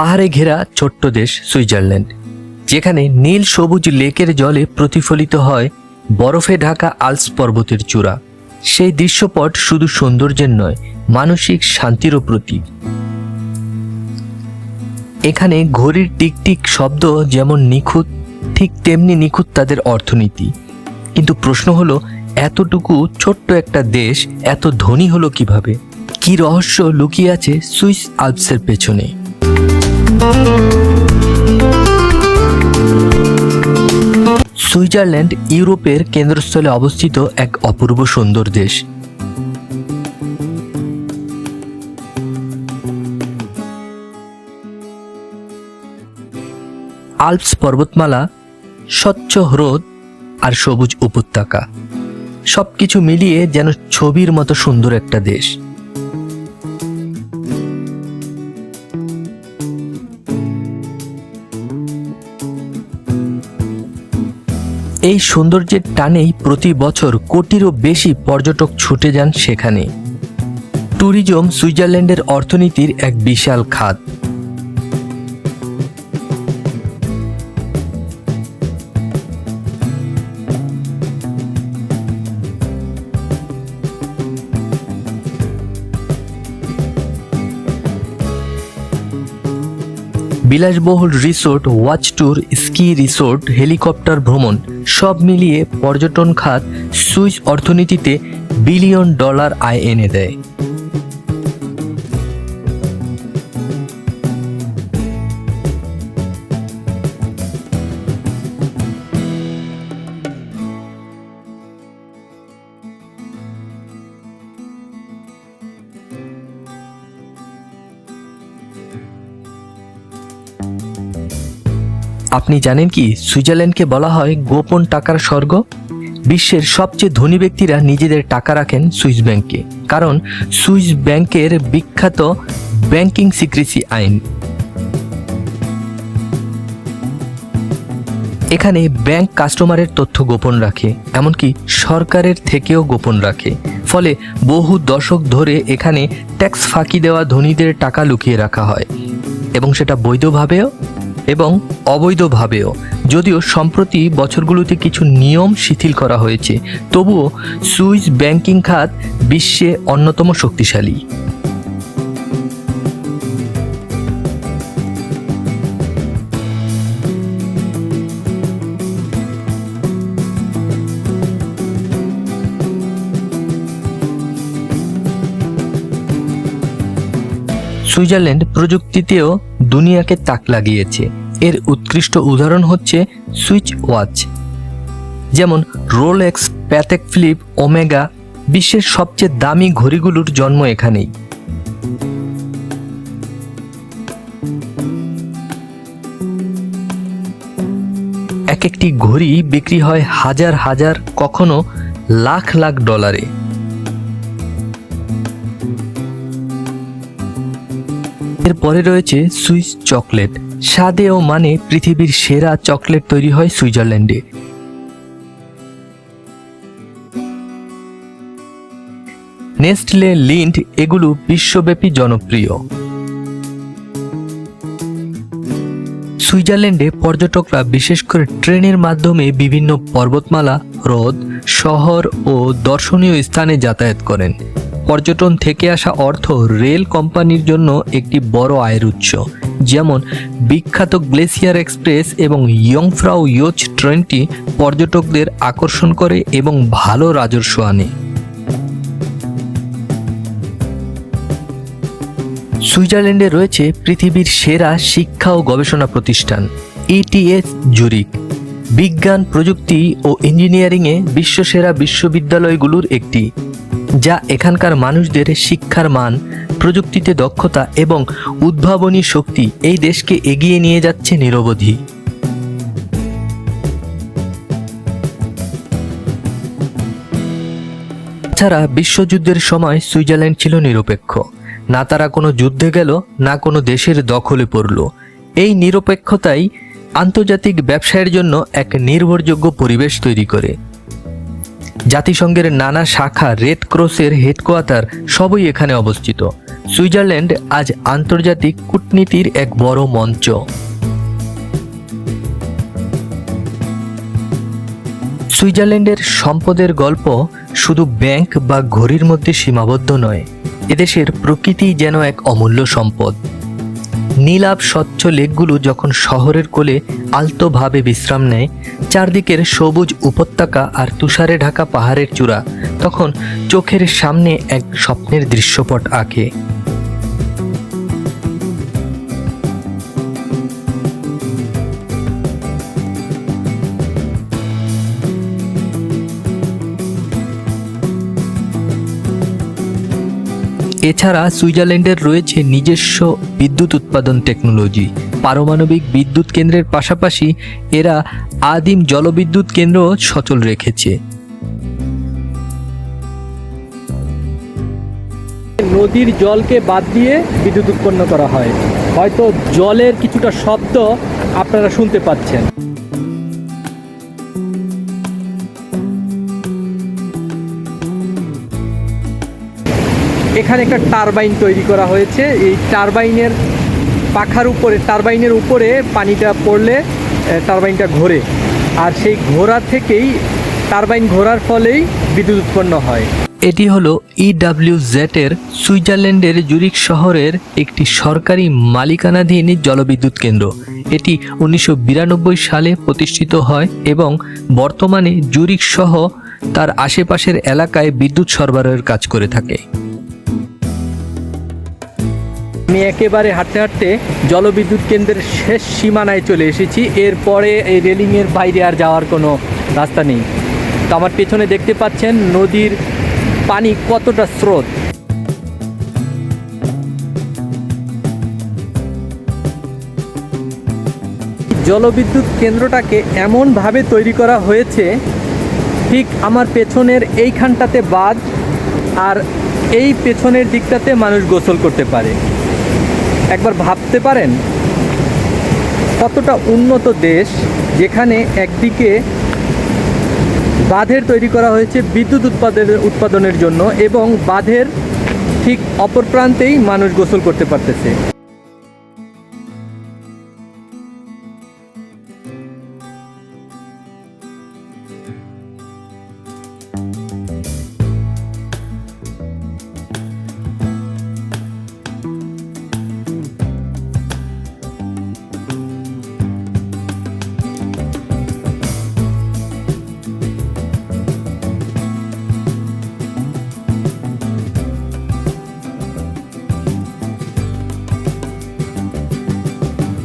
পাহাড়ে ঘেরা ছোট্ট দেশ সুইজারল্যান্ড, যেখানে নীল সবুজ লেকের জলে প্রতিফলিত হয় বরফে ঢাকা আলস পর্বতের চূড়া। সেই দৃশ্যপট শুধু সৌন্দর্যের নয়, মানসিক শান্তিরও প্রতীক। এখানে ঘড়ির টিকটিক শব্দ যেমন নিখুঁত, ঠিক তেমনি নিখুঁত তাদের অর্থনীতি। কিন্তু প্রশ্ন হলো, এতটুকু ছোট্ট একটা দেশ এত ধনী হলো কীভাবে? কি রহস্য লুকিয়ে আছে সুইস আলপসের পেছনে? সুইজারল্যান্ড ইউরোপের কেন্দ্রস্থলে অবস্থিত এক অপূর্ব সুন্দর দেশ। আলপস পর্বতমালা, স্বচ্ছ হ্রদ আর সবুজ উপত্যকা। সবকিছু মিলিয়ে যেন ছবির মতো সুন্দর একটা দেশ। এই সৌন্দর্যের টানেই প্রতি বছর কোটিরও বেশি পর্যটক ছুটে যান সেখানে। ট্যুরিজম সুইজারল্যান্ডের অর্থনীতির এক বিশাল খাত। বিলাসবহুল resort, watch tour, ski resort, helicopter ভ্রমণ, সব মিলিয়ে পর্যটন খাত সুইস অর্থনীতিতে বিলিয়ন ডলার আয় এনে দেয়। আপনি জানেন কি সুইজারল্যান্ডকে বলা হয় গোপন টাকার স্বর্গ? বিশ্বের সবচেয়ে ধনী ব্যক্তিরা নিজেদের টাকা রাখেন সুইস ব্যাংকে। কারণ সুইস ব্যাংকের বিখ্যাত ব্যাংকিং সিক্রেসি আইন। এখানে ব্যাংক কাস্টমারের তথ্য গোপন রাখে, এমনকি সরকারের থেকেও গোপন রাখে। ফলে বহু দশক ধরে এখানে ট্যাক্স ফাঁকি দেওয়া ধনীদের টাকা লুকিয়ে রাখা হয়। এবং সেটা বৈধভাবেও এবং অবৈধভাবেও। যদিও সম্প্রতি বছরগুলোতে কিছু নিয়ম শিথিল করা হয়েছে, তবুও সুইস ব্যাংকিং খাত বিশ্বে অন্যতম শক্তিশালী। সুইজারল্যান্ড প্রযুক্তিতেও দুনিয়াকে তাক লাগিয়েছে। এর উৎকৃষ্ট উদাহরণ হচ্ছে সুইচ ওয়াচ। যেমন রোলেক্স প্যাতেক ফ্লিপ, ওমেগা বিশ্বের সবচেয়ে দামি ঘড়িগুলোর জন্ম এখানেই। এক একটি ঘড়ি বিক্রি হয় হাজার হাজার, কখনো লাখ লাখ ডলারে। এরপরে রয়েছে সুইস চকলেট। স্বাদে ও মানে পৃথিবীর সেরা চকলেট তৈরি হয় সুইজারল্যান্ডে। নেস্টলে লিন্ড এগুলো বিশ্বব্যাপী জনপ্রিয়। সুইজারল্যান্ডে পর্যটকরা বিশেষ করে ট্রেনের মাধ্যমে বিভিন্ন পর্বতমালা, হ্রদ, শহর ও দর্শনীয় স্থানে যাতায়াত করেন। পর্যটন থেকে আসা অর্থ রেল কোম্পানির জন্য একটি বড় আয়ের উৎস, যেমন বিখ্যাত গ্লেসিয়ার এক্সপ্রেস এবং ইয়ংফ্রাউ ইয়োচ ট্রেনটি পর্যটকদের আকর্ষণ করে এবং ভালো রাজস্ব আনে। সুইজারল্যান্ডে রয়েছে পৃথিবীর সেরা শিক্ষা ও গবেষণা প্রতিষ্ঠান ইটিএস জুরিক বিজ্ঞান, প্রযুক্তি ও ইঞ্জিনিয়ারিংয়ে বিশ্বসেরা বিশ্ববিদ্যালয়গুলোর একটি। যা এখানকার মানুষদের শিক্ষার মান, প্রযুক্তিতে দক্ষতা এবং উদ্ভাবনী শক্তি এই দেশকে এগিয়ে নিয়ে যাচ্ছে নিরবধি। ছাড়া বিশ্বযুদ্ধের সময় সুইজারল্যান্ড ছিল নিরপেক্ষ। না তারা কোনো যুদ্ধে গেল, না কোনো দেশের দখলে পড়ল। এই নিরপেক্ষতাই আন্তর্জাতিক ব্যবসায়ের জন্য এক নির্ভরযোগ্য পরিবেশ তৈরি করে। জাতিসংঘের নানা শাখা রেড ক্রসের হেডকোয়ার্টার সবই এখানে অবস্থিত। সুইজারল্যান্ড আজ আন্তর্জাতিক কূটনীতির এক বড় মঞ্চ। সুইজারল্যান্ডের সম্পদের গল্প শুধু ব্যাংক বা ঘড়ির মধ্যে সীমাবদ্ধ নয়, এদেশের প্রকৃতি যেন এক অমূল্য সম্পদ। নীলাভ স্বচ্ছ লেকগুলো যখন শহরের কোলে আলতোভাবে বিশ্রাম নেয়, চারদিকের সবুজ উপত্যকা আর তুষারে ঢাকা পাহাড়ের চূড়া, তখন চোখের সামনে এক স্বপ্নের দৃশ্যপট আঁকে। এছাড়া সুইজারল্যান্ডের রয়েছে নিজস্ব বিদ্যুৎ উৎপাদন টেকনোলজি। পারমাণবিক বিদ্যুৎ কেন্দ্রের পাশাপাশি এরা আদিম জলবিদ্যুৎ কেন্দ্র সচল রেখেছে। নদীর জলকে বাদ দিয়ে বিদ্যুৎ উৎপন্ন করা হয়। হয়তো জলের কিছুটা শব্দ আপনারা শুনতে পাচ্ছেন। এখানে একটা টারবাইন তৈরি করা হয়েছে। এই টারবাইনের পাখার উপরে, টারবাইনের উপরে পানিটা পড়লে টারবাইনটা ঘোরে। আর সেই ঘোরা থেকেই টারবাইন ঘোরার ফলেই বিদ্যুৎ উৎপন্ন হয়। এটি হলো ইডাব্লিউ জেটের সুইজারল্যান্ডের জুরিক শহরের একটি সরকারি মালিকানাধীন জলবিদ্যুৎ কেন্দ্র। এটি উনিশশো বিরানব্বই সালে প্রতিষ্ঠিত হয় এবং বর্তমানে জুরিক সহ তার আশেপাশের এলাকায় বিদ্যুৎ সরবরাহের কাজ করে থাকে। আমি একেবারে হাঁটতে হাঁটতে জলবিদ্যুৎ কেন্দ্রের শেষ সীমানায় চলে এসেছি। এরপরে এই রেলিংয়ের বাইরে আর যাওয়ার কোনো রাস্তা নেই। তো আমার পেছনে দেখতে পাচ্ছেন নদীর পানি কতটা স্রোত। জলবিদ্যুৎ কেন্দ্রটাকে এমনভাবে তৈরি করা হয়েছে, ঠিক আমার পেছনের এইখানটাতে বাদ আর এই পেছনের দিকটাতে মানুষ গোসল করতে পারে। একবার ভাবতে পারেন কতটা উন্নত দেশ যেখানে একদিকে বাঁধের তৈরি করা হয়েছে বিদ্যুৎ উৎপাদনের উৎপাদনের জন্য এবং বাঁধের ঠিক অপর প্রান্তেই মানুষ গোসল করতে পারতেছে।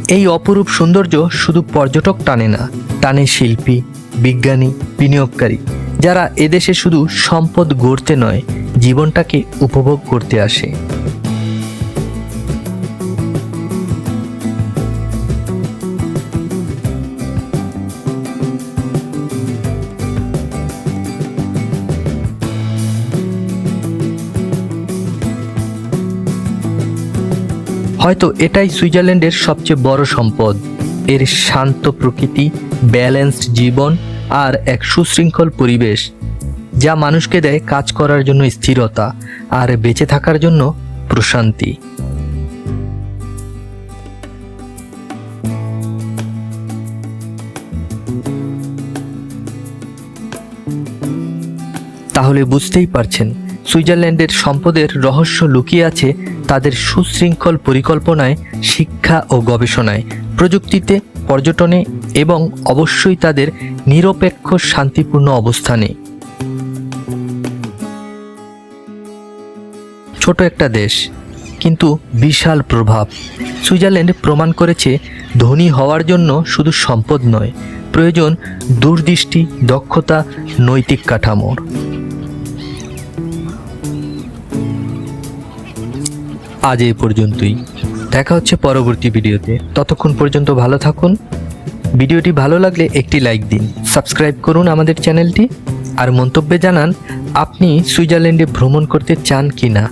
এই অপরূপ সৌন্দর্য শুধু পর্যটক টানে না, টানে শিল্পী, বিজ্ঞানী, বিনিয়োগকারী, যারা এদেশে শুধু সম্পদ গড়তে নয়, জীবনটাকে উপভোগ করতে আসে। হয়তো এটাই সুইজারল্যান্ডের সবচেয়ে বড় সম্পদ। এর শান্ত প্রকৃতি, ব্যালেন্সড জীবন আর এক সুশৃঙ্খল পরিবেশ, যা মানুষকে দেয় কাজ করার জন্য স্থিরতা আর বেঁচে থাকার জন্য প্রশান্তি। তাহলে বুঝতেই পারছেন, সুইজারল্যান্ডের সম্পদের রহস্য লুকিয়ে আছে তাদের সুশৃঙ্খল পরিকল্পনায়, শিক্ষা ও গবেষণায়, প্রযুক্তিতে, পর্যটনে এবং অবশ্যই তাদের নিরপেক্ষ, শান্তিপূর্ণ অবস্থানে। ছোট একটা দেশ, কিন্তু বিশাল প্রভাব। সুইজারল্যান্ড প্রমাণ করেছে, ধনী হওয়ার জন্য শুধু সম্পদ নয়, প্রয়োজন দূরদৃষ্টি, দক্ষতা, নৈতিক কাঠামোর। আজ এই পর্যন্তই। দেখা হচ্ছে পরবর্তী ভিডিওতে। ততক্ষণ পর্যন্ত ভালো থাকুন। ভিডিওটি ভালো লাগলে একটি লাইক দিন। সাবস্ক্রাইব করুন আমাদের চ্যানেলটি। আর মন্তব্যে জানান, আপনি সুইজারল্যান্ডে ভ্রমণ করতে চান কি না